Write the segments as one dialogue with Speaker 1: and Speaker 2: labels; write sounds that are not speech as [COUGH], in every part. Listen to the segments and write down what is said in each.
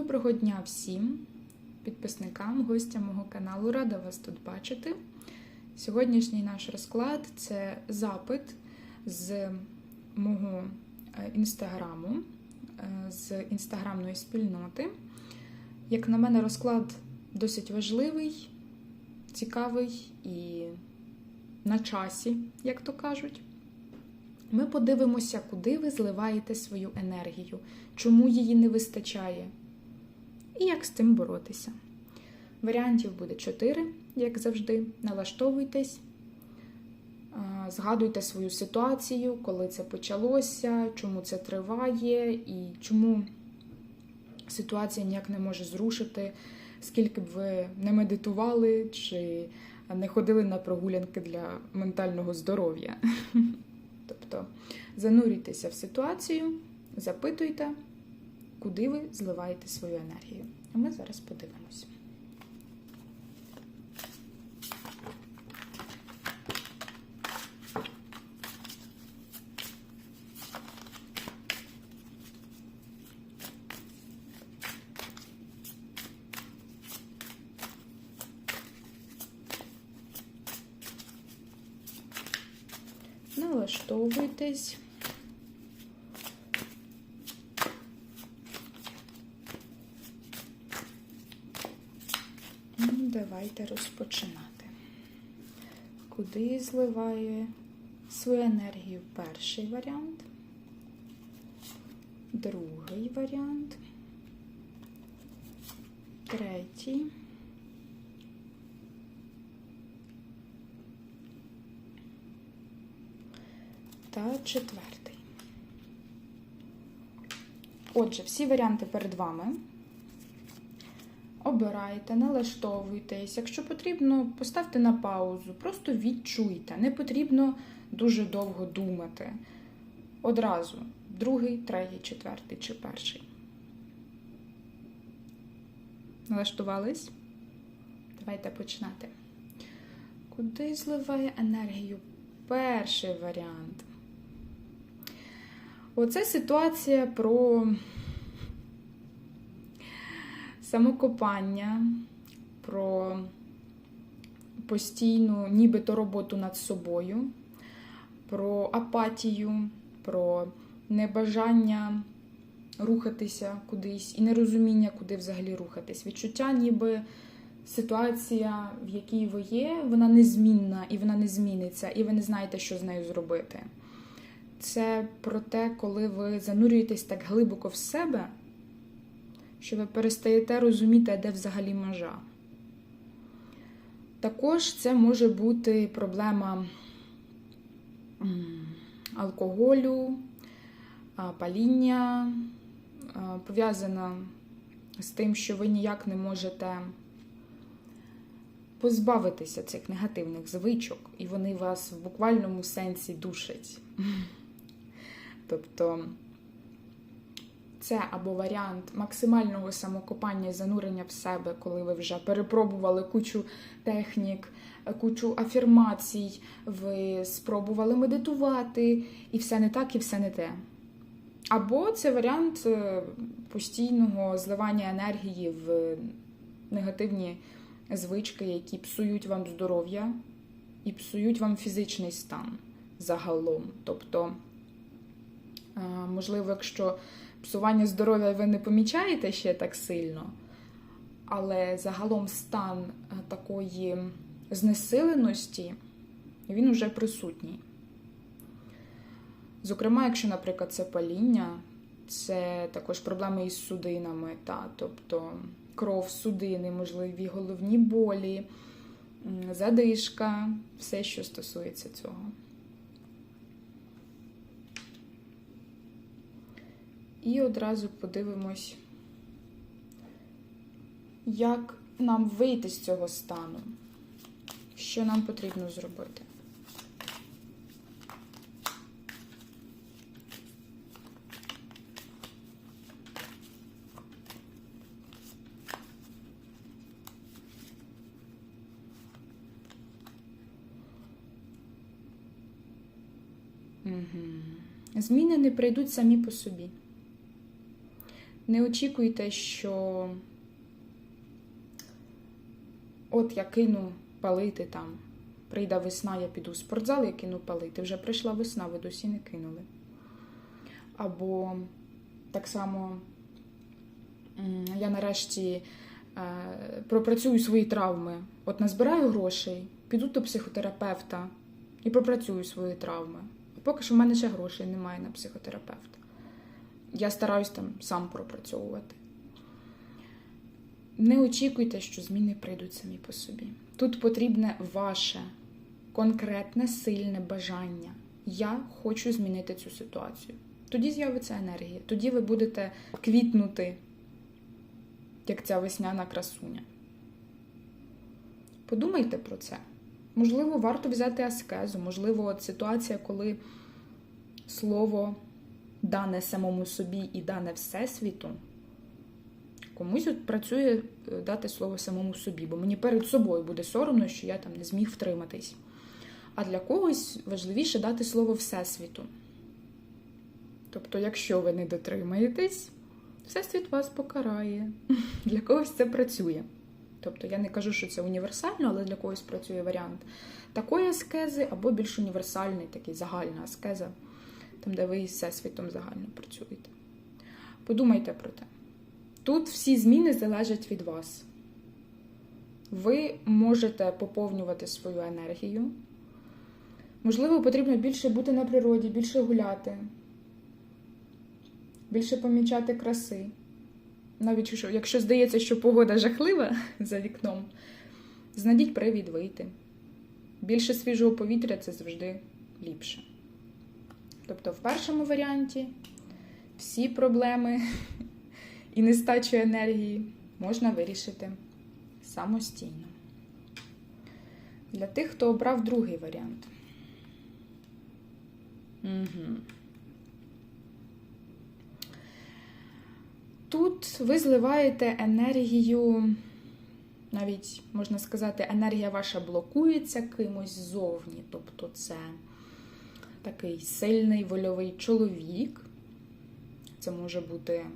Speaker 1: Доброго дня всім підписникам, гостям мого каналу. Рада вас тут бачити. Сьогоднішній наш розклад це запит з мого е, інстаграму, е, з інстаграмної спільноти. Як на мене, розклад досить важливий, цікавий і на часі, як то кажуть. Ми подивимося, куди ви зливаєте свою енергію, чому її не вистачає, і як з цим боротися. Варіантів буде 4, як завжди. Налаштовуйтесь, згадуйте свою ситуацію, коли це почалося, чому це триває, і чому ситуація ніяк не може зрушити, скільки б ви не медитували чи не ходили на прогулянки для ментального здоров'я. [LAUGHS] Тобто занурюйтеся в ситуацію, запитуйте, куди ви зливаєте свою енергію. А ми зараз подивимось. Налаштовуйтесь. Ну, Давайте розпочинати. Куди зливає свою енергію перший варіант, другий варіант, третій. Та четвертий. Отже, всі варіанти перед вами. Обирайте, налаштовуйтесь. Якщо потрібно, поставте на паузу, просто відчуйте. Не потрібно дуже довго думати. Одразу другий, третій, четвертий чи перший. Налаштувались? Давайте починати. Куди зливає енергію? Перший варіант. Оце ситуація про самокопання, про постійну, нібито роботу над собою, про апатію, про небажання рухатися кудись і нерозуміння, куди взагалі рухатись. Відчуття, ніби ситуація, в якій ви є, вона незмінна і вона не зміниться, і ви не знаєте, що з нею зробити. Це про те, коли ви занурюєтесь так глибоко в себе, що ви перестаєте розуміти, де взагалі межа. Також це може бути проблема алкоголю, паління, пов'язана з тим, що ви ніяк не можете позбавитися цих негативних звичок, і вони вас в буквальному сенсі душать. [LAUGHS] Тобто це або варіант максимального самокопання і занурення в себе, коли ви вже перепробували кучу технік, кучу афірмацій, ви спробували медитувати, і все не так, і все не те. Або це варіант постійного зливання енергії в негативні звички, які псують вам здоров'я і псують вам фізичний стан загалом. Тобто, можливо, якщо псування здоров'я ви не помічаєте ще так сильно, але загалом стан такої знесиленості, він вже присутній. Зокрема, якщо, наприклад, це паління, це також проблеми із судинами, та, тобто кров, судини, можливі головні болі, задишка, все, що стосується цього. І одразу подивимось, як нам вийти з цього стану, що нам потрібно зробити. Зміни не прийдуть самі по собі. Не очікуйте, що от я кину палити там. Прийде весна, я піду в спортзал, я кину палити. Вже прийшла весна, ви досі не кинули. Або так само я нарешті е, пропрацюю свої травми. От назбираю грошей, піду до психотерапевта і пропрацюю свої травми. Поки що в мене ще грошей немає на психотерапевта. Я стараюсь там сам пропрацьовувати. Не очікуйте, що зміни прийдуть самі по собі. Тут потрібне ваше конкретне сильне бажання. Я хочу змінити цю ситуацію. Тоді з'явиться енергія, тоді ви будете квітнути, як ця весняна красуня. Подумайте про це. Можливо, варто взяти аскезу, можливо, от ситуація, коли слово дане самому собі і дане Всесвіту. Комусь от працює е, дати слово самому собі, бо мені перед собою буде соромно, що я там не зміг втриматись. А для когось важливіше дати слово Всесвіту. Тобто, якщо ви не дотримаєтесь, Всесвіт вас покарає. [LAUGHS] Для когось це працює. Тобто я не кажу, що це універсально, але для когось працює варіант такої аскези або більш універсальний, такий загальна аскеза, там, де ви із всесвітом загально працюєте. Подумайте про те. Тут всі зміни залежать від вас. Ви можете поповнювати свою енергію. Можливо, потрібно більше бути на природі, більше гуляти, більше помічати краси. Навіть що- якщо здається, що погода жахлива [LAUGHS] за вікном, знайдіть привід вийти. Більше свіжого повітря це завжди ліпше. Тобто, в першому варіанті всі проблеми [LAUGHS] і нестачу енергії можна вирішити самостійно. Для тих, хто обрав другий варіант. Угу. Тут ви зливаєте енергію, навіть можна сказати, енергія ваша блокується кимось ззовні. Тобто це такий сильний вольовий чоловік. Це може бути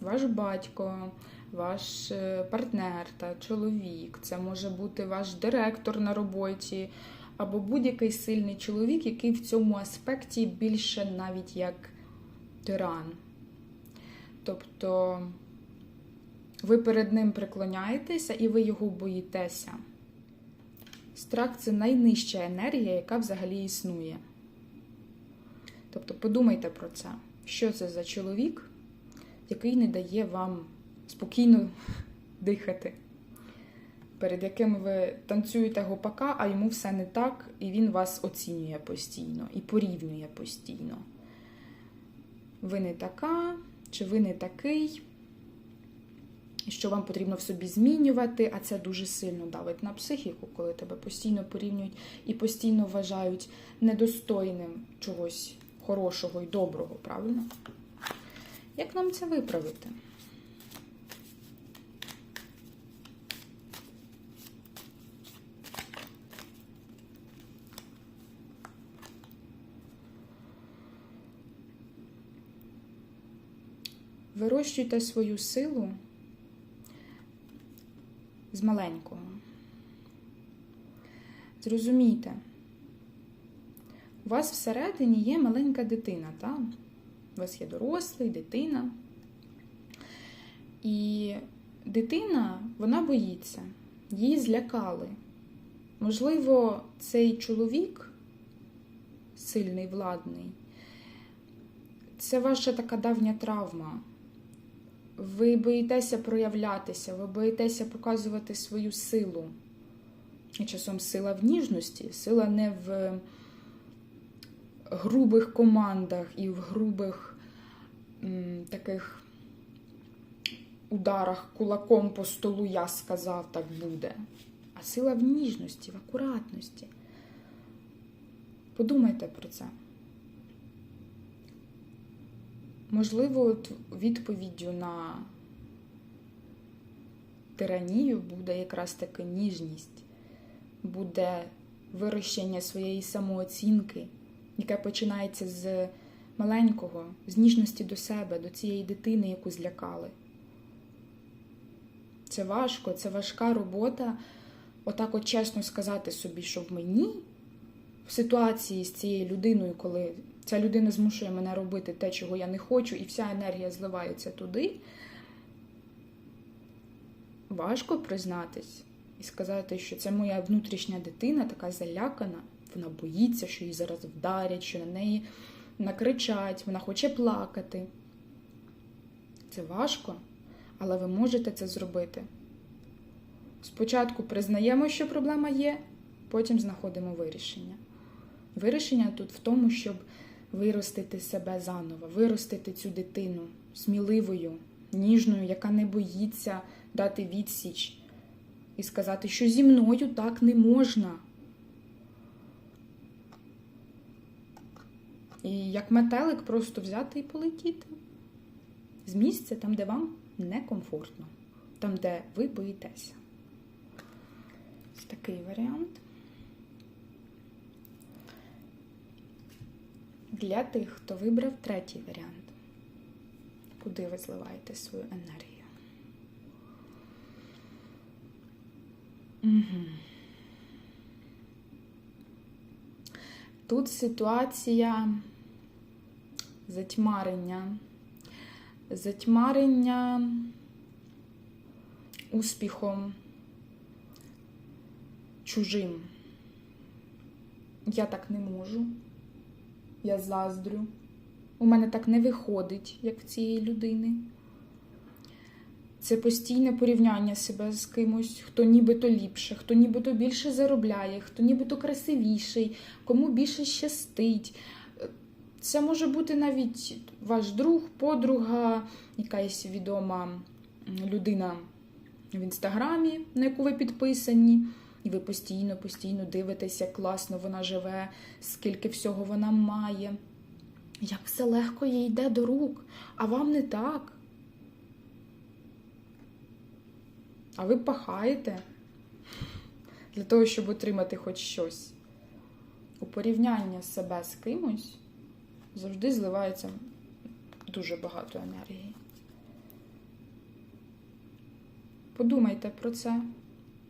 Speaker 1: ваш батько, ваш е, партнер та чоловік, це може бути ваш директор на роботі, або будь-який сильний чоловік, який в цьому аспекті більше навіть як тиран. Тобто ви перед ним преклоняєтеся і ви його боїтеся. Страх це найнижча енергія, яка взагалі існує. Тобто подумайте про це, що це за чоловік, який не дає вам спокійно [LAUGHS] дихати, перед яким ви танцюєте гопака, а йому все не так, і він вас оцінює постійно і порівнює постійно. Ви не така, чи ви не такий, що вам потрібно в собі змінювати, а це дуже сильно давить на психіку, коли тебе постійно порівнюють і постійно вважають недостойним чогось хорошого і доброго, правильно? Як нам це виправити? Вирощуйте свою силу з маленького. Зрозумійте, у вас всередині є маленька дитина, так? У вас є дорослий, дитина. І дитина, вона боїться, її злякали. Можливо, цей чоловік сильний, владний, це ваша така давня травма. Ви боїтеся проявлятися, ви боїтеся показувати свою силу. І часом сила в ніжності, сила не в грубих командах і в грубих м, таких ударах кулаком по столу я сказав, так буде. А сила в ніжності, в акуратності. Подумайте про це. Можливо, відповіддю на тиранію буде якраз таки ніжність, буде вирощення своєї самооцінки, яке починається з маленького, з ніжності до себе, до цієї дитини, яку злякали. Це важко, це важка робота. Отак от чесно сказати собі, що в мені в ситуації з цією людиною, коли ця людина змушує мене робити те, чого я не хочу, і вся енергія зливається туди. Важко признатись і сказати, що це моя внутрішня дитина, така залякана, вона боїться, що її зараз вдарять, що на неї накричать, вона хоче плакати. Це важко, але ви можете це зробити. Спочатку признаємо, що проблема є, потім знаходимо вирішення. Вирішення тут в тому, щоб виростити себе заново, виростити цю дитину сміливою, ніжною, яка не боїться дати відсіч і сказати, що зі мною так не можна. І як метелик просто взяти і полетіти з місця там, де вам некомфортно, там, де ви боїтеся. Ось такий варіант. Для тих, хто вибрав третій варіант, куди ви зливаєте свою енергію. Угу. Тут ситуація затьмарення, затьмарення успіхом чужим. Я так не можу. Я заздрю. У мене так не виходить, як в цієї людини. Це постійне порівняння себе з кимось, хто нібито ліпше, хто нібито більше заробляє, хто нібито красивіший, кому більше щастить. Це може бути навіть ваш друг, подруга, якась відома людина в інстаграмі, на яку ви підписані. І ви постійно, постійно дивитесь, як класно вона живе, скільки всього вона має, як все легко їй йде до рук, а вам не так. А ви пахаєте для того, щоб отримати хоч щось. У порівняння себе з кимось завжди зливається дуже багато енергії. Подумайте про це.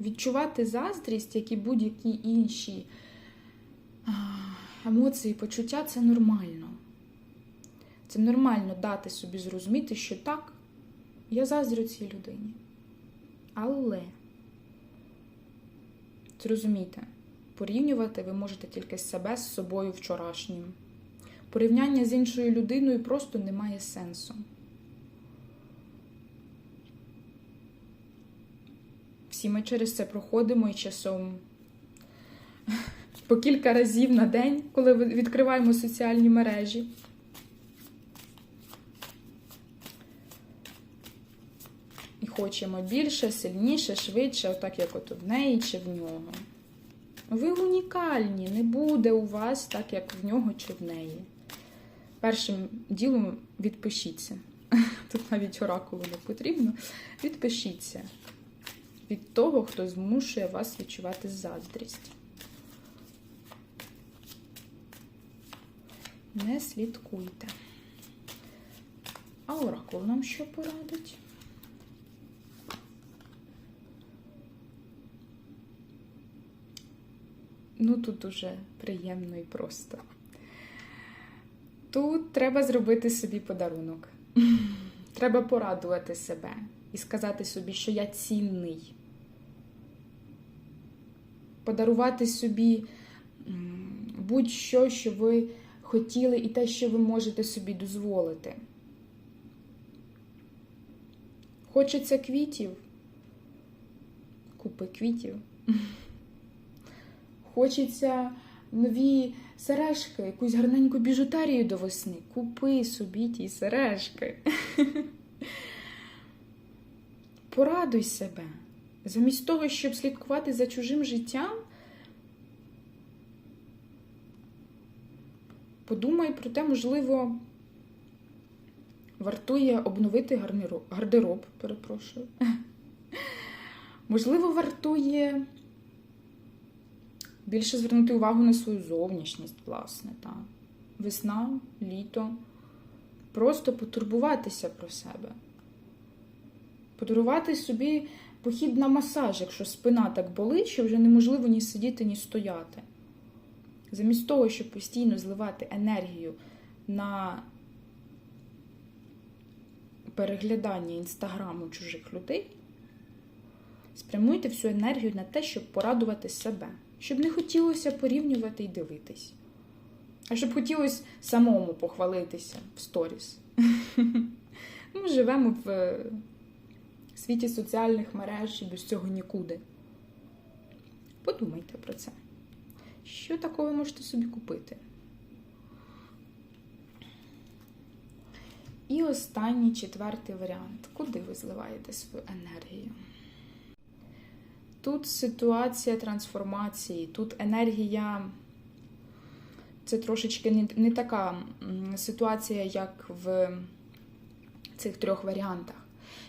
Speaker 1: Відчувати заздрість, як і будь-які інші емоції, почуття це нормально. Це нормально дати собі зрозуміти, що так, я заздрю цій людині. Але, зрозумійте, порівнювати ви можете тільки себе з собою вчорашнім. Порівняння з іншою людиною просто не має сенсу. Всі ми через це проходимо і часом по кілька разів на день, коли відкриваємо соціальні мережі. І хочемо більше, сильніше, швидше, отак як от в неї чи в нього. Ви унікальні, не буде у вас так, як в нього чи в неї. Першим ділом відпишіться. [LAUGHS] Тут навіть оракулу не потрібно. Відпишіться від того, хто змушує вас відчувати заздрість. Не слідкуйте. А оракул нам що порадить? Ну, тут уже приємно і просто. Тут треба зробити собі подарунок. Треба порадувати себе і сказати собі, що я цінний. Подарувати собі будь-що, що ви хотіли, і те, що ви можете собі дозволити. Хочеться квітів? Купи квітів. Хочеться нові сережки, якусь гарненьку біжутерію до весни. Купи собі ті сережки. [LAUGHS] Порадуй себе. Замість того, щоб слідкувати за чужим життям, подумай про те, можливо, вартує обновити гардероб, перепрошую. [LAUGHS] Можливо, вартує більше звернути увагу на свою зовнішність, власне, так. весна, літо. Просто потурбуватися про себе. Подарувати собі похід на масаж, якщо спина так болить, що вже неможливо ні сидіти, ні стояти. Замість того, щоб постійно зливати енергію на переглядання інстаграму чужих людей, спрямуйте всю енергію на те, щоб порадувати себе, щоб не хотілося порівнювати і дивитись, а щоб хотілося самому похвалитися в сторіс. [LAUGHS] Ми живемо в світі соціальних мереж і без цього нікуди. Подумайте про це. Що такого можете собі купити? І останній четвертий варіант. Куди ви зливаєте свою енергію? Тут ситуація трансформації, тут енергія. Це трошечки не, не така ситуація, як в цих трьох варіантах.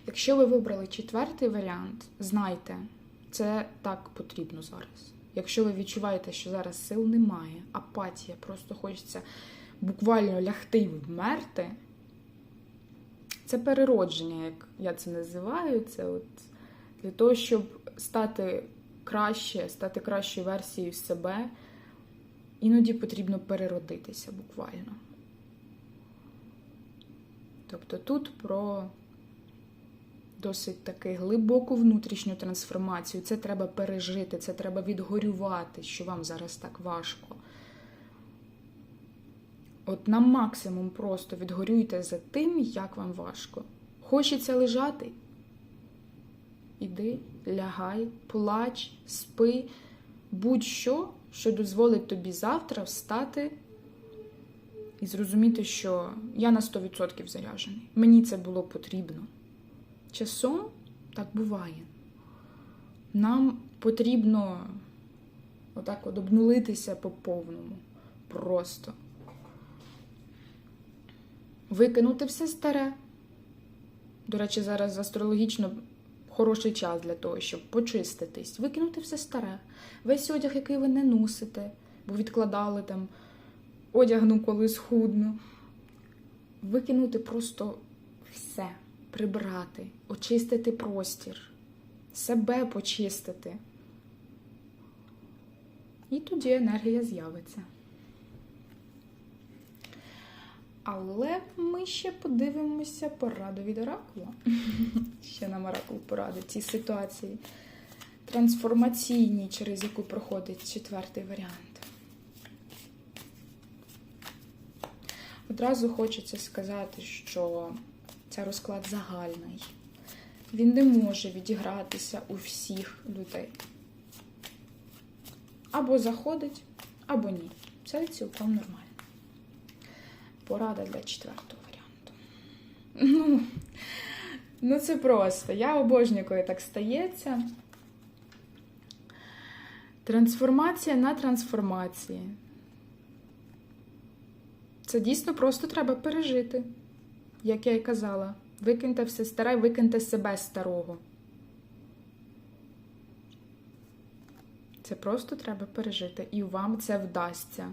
Speaker 1: Якщо ви вибрали четвертий варіант, знайте, це так потрібно зараз. Якщо ви відчуваєте, що зараз сил немає, апатія, просто хочеться буквально лягти і вмерти, це переродження, як я це називаю. Це от для того, щоб стати краще, стати кращою версією себе, іноді потрібно переродитися буквально. Тобто тут про досить таки глибоку внутрішню трансформацію. Це треба пережити, це треба відгорювати, що вам зараз так важко. От на максимум просто відгорюйте за тим, як вам важко. Хочеться лежати? Іди, лягай, плач, спи, будь-що, що дозволить тобі завтра встати і зрозуміти, що я на 100% заряджений. Мені це було потрібно. Часом так буває. Нам потрібно отак от обнулитися по повному. Просто. Викинути все старе. До речі, зараз астрологічно хороший час для того, щоб почиститись. Викинути все старе. Весь одяг, який ви не носите, бо відкладали там одягну, коли схудну. Викинути просто все прибрати, очистити простір, себе почистити. І тоді енергія з'явиться. Але ми ще подивимося пораду від оракула. [LAUGHS] Ще нам оракул порадить цій ситуації трансформаційній, через яку проходить четвертий варіант. Одразу хочеться сказати, що це розклад загальний. Він не може відігратися у всіх людей. Або заходить, або ні. Це цілком нормально. Порада для четвертого варіанту. Ну, ну це просто. Я обожнюю, коли так стається. Трансформація на трансформації. Це дійсно просто треба пережити як я й казала, викиньте все старе, викиньте себе старого. Це просто треба пережити, і вам це вдасться.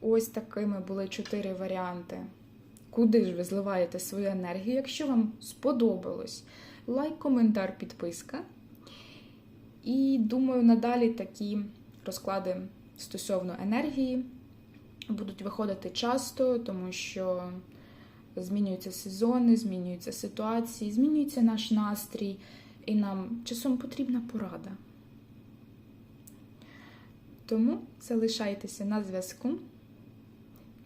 Speaker 1: Ось такими були чотири варіанти. Куди ж ви зливаєте свою енергію? Якщо вам сподобалось, лайк, коментар, підписка. І думаю, надалі такі розклади стосовно енергії будуть виходити часто, тому що змінюються сезони, змінюються ситуації, змінюється наш настрій, і нам часом потрібна порада. Тому залишайтеся на зв'язку